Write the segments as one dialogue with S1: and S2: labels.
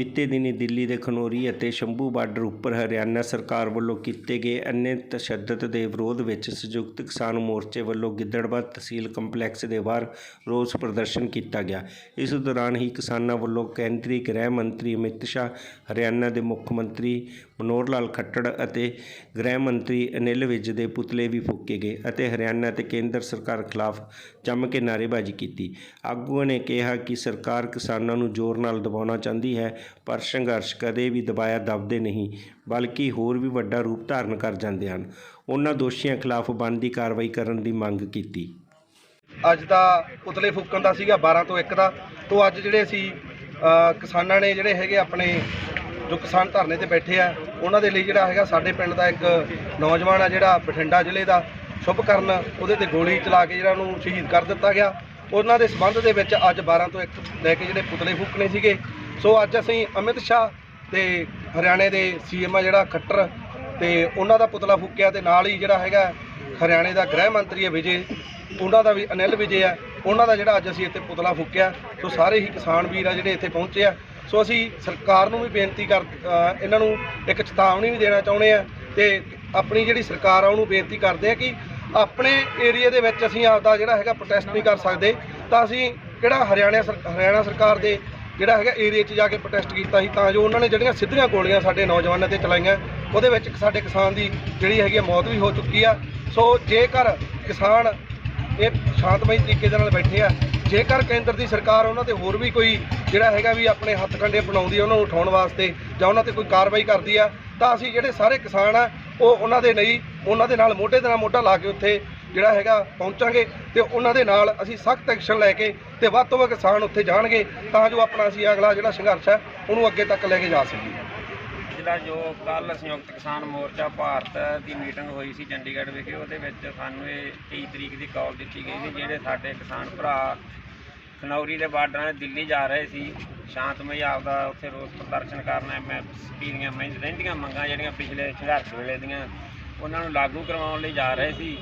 S1: ਬੀਤੇ ਦਿਨੀ ਦਿੱਲੀ ਦੇ ਖਨੌਰੀ ਅਤੇ ਸ਼ੰਭੂ ਬਾਰਡਰ ਉੱਪਰ ਹਰਿਆਣਾ ਸਰਕਾਰ ਵੱਲੋਂ ਕੀਤੇ ਗਏ ਅੰਨੇ ਤਸ਼ੱਦਦ ਦੇ ਵਿਰੋਧ ਵਿੱਚ ਸੰਯੁਕਤ ਕਿਸਾਨ ਮੋਰਚੇ ਵੱਲੋਂ ਗਿੱਦੜਬਾਹਾ ਤਹਿਸੀਲ ਕੰਪਲੈਕਸ ਦੇ ਬਾਹਰ ਰੋਸ ਪ੍ਰਦਰਸ਼ਨ ਕੀਤਾ ਗਿਆ। ਇਸ ਦੌਰਾਨ ਹੀ ਕਿਸਾਨਾਂ ਵੱਲੋਂ ਕੇਂਦਰੀ ਗ੍ਰਹਿ ਮੰਤਰੀ ਅਮਿਤ ਸ਼ਾਹ, ਹਰਿਆਣਾ ਦੇ ਮੁੱਖ ਮੰਤਰੀ ਮਨੋਹਰ ਲਾਲ ਖੱਟੜ ਅਤੇ ਗ੍ਰਹਿ ਮੰਤਰੀ ਅਨਿਲ ਵਿਜ ਦੇ ਪੁਤਲੇ ਵੀ ਫੂਕੇ ਗਏ ਅਤੇ ਹਰਿਆਣਾ ਤੇ ਕੇਂਦਰ ਸਰਕਾਰ ਖਿਲਾਫ ਜੰਮ ਕੇ ਨਾਅਰੇਬਾਜ਼ੀ ਕੀਤੀ। ਆਗੂਆਂ ਨੇ ਕਿਹਾ ਕਿ ਸਰਕਾਰ ਕਿਸਾਨਾਂ ਨੂੰ ਜ਼ੋਰ ਨਾਲ ਦਬਾਉਣਾ ਚਾਹੁੰਦੀ ਹੈ ਪਰ ਸੰਘਰਸ਼ ਕਦੇ ਵੀ ਦਬਾਇਆ ਦਬਦੇ ਨਹੀਂ, ਬਲਕਿ ਹੋਰ ਵੀ ਵੱਡਾ ਰੂਪ ਧਾਰਨ ਕਰ ਜਾਂਦੇ ਹਨ। ਉਹਨਾਂ ਦੋਸ਼ੀਆਂ ਖਿਲਾਫ ਬਣਦੀ ਕਾਰਵਾਈ ਕਰਨ ਦੀ ਮੰਗ ਕੀਤੀ।
S2: ਅੱਜ ਦਾ ਪੁਤਲੇ ਫੂਕਣ ਦਾ ਸੀਗਾ 12 ਤੋਂ 1 ਦਾ। ਤੋਂ ਅੱਜ ਜਿਹੜੇ ਅਸੀਂ ਕਿਸਾਨਾਂ ਨੇ ਜਿਹੜੇ ਹੈਗੇ ਆਪਣੇ, ਜੋ ਕਿਸਾਨ ਧਰਨੇ ਤੇ ਬੈਠੇ ਆ, ਉਹਨਾਂ ਦੇ ਲਈ ਜਿਹੜਾ ਹੈਗਾ ਸਾਡੇ ਪਿੰਡ ਦਾ ਇੱਕ ਨੌਜਵਾਨ ਆ ਜਿਹੜਾ ਬਠਿੰਡਾ ਜ਼ਿਲ੍ਹੇ ਦਾ, ਸ਼ੁਭ ਕਰਨ ਉਹਦੇ ਤੇ ਗੋਲੀ ਚਲਾ ਕੇ ਜਿਹੜਾ ਉਹਨੂੰ ਸ਼ਹੀਦ ਕਰ ਦਿੱਤਾ ਗਿਆ। ਉਹਨਾਂ ਦੇ ਸਬੰਧ ਦੇ ਵਿੱਚ ਅੱਜ 12 ਤੋਂ 1 ਲੈ ਕੇ ਜਿਹੜੇ ਪੁਤਲੇ ਫੂਕਣੇ ਸੀਗੇ ਸੋ ਅੱਜ ਅਸੀਂ ਅਮਿਤ ਸ਼ਾਹ ਤੇ ਹਰਿਆਣੇ ਦੇ ਸੀਐਮ ਆ ਜਿਹੜਾ ਖੱਟਰ ਤੇ ਉਹਨਾਂ ਦਾ ਪੁਤਲਾ ਫੂਕਿਆ ਤੇ ਨਾਲ ਹੀ ਜਿਹੜਾ ਹੈਗਾ ਹਰਿਆਣੇ ਦਾ ਗ੍ਰਹਿ ਮੰਤਰੀ ਹੈ ਵਿਜੇ, ਉਹਨਾਂ ਦਾ ਵੀ ਅਨਿਲ ਵਿਜੇ ਆ ਉਹਨਾਂ ਦਾ ਜਿਹੜਾ ਅੱਜ ਅਸੀਂ ਇੱਥੇ ਪੁਤਲਾ ਫੂਕਿਆ। ਸੋ ਸਾਰੇ ਹੀ ਕਿਸਾਨ ਵੀਰ ਆ ਜਿਹੜੇ ਇੱਥੇ ਪਹੁੰਚੇ ਆ। ਸੋ ਅਸੀਂ ਸਰਕਾਰ ਨੂੰ ਵੀ ਬੇਨਤੀ ਕਰ ਇਹਨਾਂ ਨੂੰ ਇੱਕ ਚੇਤਾਵਨੀ ਵੀ ਦੇਣਾ ਚਾਹੁੰਦੇ ਆ ਤੇ ਆਪਣੀ ਜਿਹੜੀ ਸਰਕਾਰ ਆ ਉਹਨੂੰ ਬੇਨਤੀ ਕਰਦੇ ਆ ਕਿ ਆਪਣੇ ਏਰੀਆ ਦੇ ਵਿੱਚ ਅਸੀਂ ਆਪਦਾ ਜਿਹੜਾ ਹੈਗਾ ਪ੍ਰੋਟੈਸਟ ਨਹੀਂ ਕਰ ਸਕਦੇ। ਤਾਂ ਅਸੀਂ ਕਿਹੜਾ ਹਰਿਆਣਾ ਸਰ- ਹਰਿਆਣਾ ਸਰਕਾਰ ਦੇ ਜਿਹੜਾ ਹੈਗਾ ਏਰੀਆ 'ਚ ਜਾ ਕੇ ਪ੍ਰੋਟੈਸਟ ਕੀਤਾ ਸੀ, ਤਾਂ ਜੋ ਉਹਨਾਂ ਨੇ ਜਿਹੜੀਆਂ ਸਿੱਧੀਆਂ ਗੋਲੀਆਂ ਸਾਡੇ ਨੌਜਵਾਨਾਂ ਤੇ ਚਲਾਈਆਂ, ਉਹਦੇ ਵਿੱਚ ਸਾਡੇ ਕਿਸਾਨ ਦੀ ਜਿਹੜੀ ਹੈਗੀ ਆ ਮੌਤ ਵੀ ਹੋ ਚੁੱਕੀ ਆ। ਸੋ ਜੇਕਰ ਕਿਸਾਨ ਇਹ ਸ਼ਾਂਤਮਈ ਤਰੀਕੇ ਦੇ ਨਾਲ ਬੈਠੇ ਆ, ਜੇਕਰ ਕੇਂਦਰ ਦੀ ਸਰਕਾਰ ਉਹਨਾਂ ਤੇ ਹੋਰ ਵੀ ਕੋਈ ਜਿਹੜਾ ਹੈਗਾ ਵੀ ਆਪਣੇ ਹੱਥ ਕੰਡੇ ਬਣਾਉਂਦੀ ਆ, ਉਹਨਾਂ ਨੂੰ ਉਠਾਉਣ ਵਾਸਤੇ ਜਾਂ ਉਹਨਾਂ ਤੇ ਕੋਈ ਕਾਰਵਾਈ ਕਰਦੀ ਆ, ਤਾਂ ਅਸੀਂ ਜਿਹੜੇ ਸਾਰੇ ਕਿਸਾਨ ਆ, ਉਹ ਉਹਨਾਂ ਦੇ ਨਹੀਂ, ਉਹਨਾਂ ਦੇ ਨਾਲ ਮੋਢੇ ਦੇ ਨਾਲ ਮੋਢਾ ਲਾ ਕੇ ਉੱਥੇ ਜਿਹੜਾ ਹੈਗਾ ਪਹੁੰਚਾਂਗੇ ਤੇ ਉਹਨਾਂ ਦੇ ਨਾਲ ਅਸੀਂ ਸਖਤ ਐਕਸ਼ਨ ਲੈ ਕੇ ਤੇ ਵੱਧ ਤੋਂ ਵੱਧ ਕਿਸਾਨ ਉੱਥੇ ਜਾਣਗੇ ਤਾਂ ਜੋ ਆਪਣਾ ਅਸੀਂ ਅਗਲਾ ਜਿਹੜਾ ਸੰਘਰਸ਼ ਹੈ ਉਹਨੂੰ ਅੱਗੇ ਤੱਕ ਲੈ ਕੇ ਜਾ ਸਕੀਏ।
S3: ਜਿਹੜਾ ਜੋ ਕੱਲ ਸੰਯੁਕਤ ਕਿਸਾਨ ਮੋਰਚਾ ਭਾਰਤ ਦੀ ਮੀਟਿੰਗ ਹੋਈ ਸੀ ਚੰਡੀਗੜ੍ਹ ਵਿਖੇ, ਉਹਦੇ ਵਿੱਚ ਸਾਨੂੰ ਇਹ 23 ਤਰੀਕ ਦੀ ਕਾਲ ਦਿੱਤੀ ਗਈ ਸੀ, ਜਿਹੜੇ ਸਾਡੇ ਕਿਸਾਨ ਭਰਾ ਖਨੌਰੀ ਦੇ ਬਾਰਡਰਾਂ 'ਤੇ ਦਿੱਲੀ ਜਾ ਰਹੇ ਸੀ। ਸ਼ਾਂਤਮਈ ਆਪਦਾ ਉੱਥੇ ਰੋਸ ਪ੍ਰਦਰਸ਼ਨ ਕਰਨ ਐਮਐਸਪੀ ਦੀਆਂ ਮਹਿੰ- ਰਹਿੰਦੀਆਂ ਮੰਗਾਂ ਜਿਹੜੀਆਂ ਪਿਛਲੇ ਸੰਘਰਸ਼ ਵੇਲੇ ਦੀਆਂ, ਉਹਨਾਂ ਨੂੰ ਲਾਗੂ ਕਰਵਾਉਣ ਲਈ ਜਾ ਰਹੇ ਸੀ।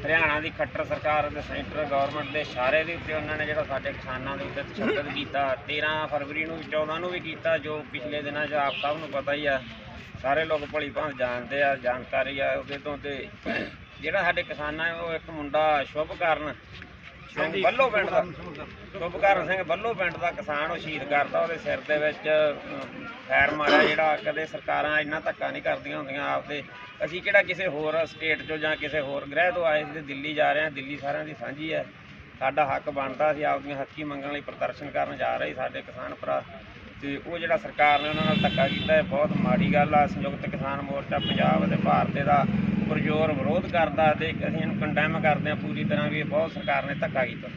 S3: ਹਰਿਆਣਾ ਦੀ ਖੱਟਰ ਸਰਕਾਰ ਅਤੇ ਸੈਂਟਰ ਗਵਰਨਮੈਂਟ ਦੇ ਇਸ਼ਾਰੇ ਦੇ ਉੱਤੇ ਉਹਨਾਂ ਨੇ ਜਿਹੜਾ ਸਾਡੇ ਕਿਸਾਨਾਂ ਦੇ ਉੱਤੇ ਤਸ਼ੱਦਦ ਕੀਤਾ। 13 ਫਰਵਰੀ ਨੂੰ ਵੀ 14 ਨੂੰ ਵੀ ਕੀਤਾ, ਜੋ ਪਿਛਲੇ ਦਿਨਾਂ 'ਚ ਆਪ ਸਭ ਨੂੰ ਪਤਾ ਹੀ ਆ। ਸਾਰੇ ਲੋਕ ਭਲੀ ਭਾਂਤ ਜਾਣਦੇ ਆ, ਜਾਣਕਾਰੀ ਆ। ਉਹਦੇ ਤੋਂ ਤੇ ਜਿਹੜਾ ਸਾਡੇ ਕਿਸਾਨਾਂ ਉਹ ਇੱਕ ਮੁੰਡਾ ਸ਼ੁਭ ਕਰਨ ਸਿੰਘ ਬੱਲੋ ਪਿੰਡ ਦਾ ਸ਼ੁਭਕਰਨ ਸਿੰਘ ਬੱਲੋ ਪਿੰਡ ਦਾ ਕਿਸਾਨ ਉਹ ਸ਼ਹੀਦ ਕਰਦਾ ਉਹਦੇ ਸਿਰ ਦੇ ਵਿੱਚ ਫੈਰ ਮਾਰਿਆ ਜਿਹੜਾ ਕਦੇ ਸਰਕਾਰਾਂ ਇੰਨਾ ਧੱਕਾ ਨਹੀਂ ਕਰਦੀਆਂ ਹੁੰਦੀਆਂ ਆਪਦੇ। ਅਸੀਂ ਕਿਹੜਾ ਕਿਸੇ ਹੋਰ ਸਟੇਟ ਚੋਂ ਜਾਂ ਕਿਸੇ ਹੋਰ ਗ੍ਰਹਿ ਤੋਂ ਆਏ ਸੀ ਦਿੱਲੀ ਜਾ ਰਹੇ ਹਾਂ ਦਿੱਲੀ ਸਾਰਿਆਂ ਦੀ ਸਾਂਝੀ ਹੈ। ਸਾਡਾ ਹੱਕ ਬਣਦਾ ਸੀ ਆਪਦੀਆਂ ਹੱਕੀ ਮੰਗਣ ਲਈ ਪ੍ਰਦਰਸ਼ਨ ਕਰਨ ਜਾ ਰਹੇ ਸਾਡੇ ਕਿਸਾਨ ਭਰਾ। ਤੇ ਉਹ ਜਿਹੜਾ ਸਰਕਾਰ ਨੇ ਉਹਨਾਂ ਨਾਲ ਧੱਕਾ ਕੀਤਾ ਹੈ ਬਹੁਤ ਮਾੜੀ ਗੱਲ ਆ। ਸੰਯੁਕਤ ਕਿਸਾਨ ਮੋਰਚਾ ਪੰਜਾਬ ਅਤੇ ਭਾਰਤ ਦਾ ਪੁਰਜੋਰ ਵਿਰੋਧ ਕਰਦਾ ਤੇ ਅਸੀਂ ਇਹਨੂੰ ਕੰਡੈਮ ਕਰਦੇ ਹਾਂ ਪੂਰੀ ਤਰ੍ਹਾਂ ਵੀ ਇਹ ਬਹੁਤ ਸਰਕਾਰ ਨੇ ਧੱਕਾ ਕੀਤਾ।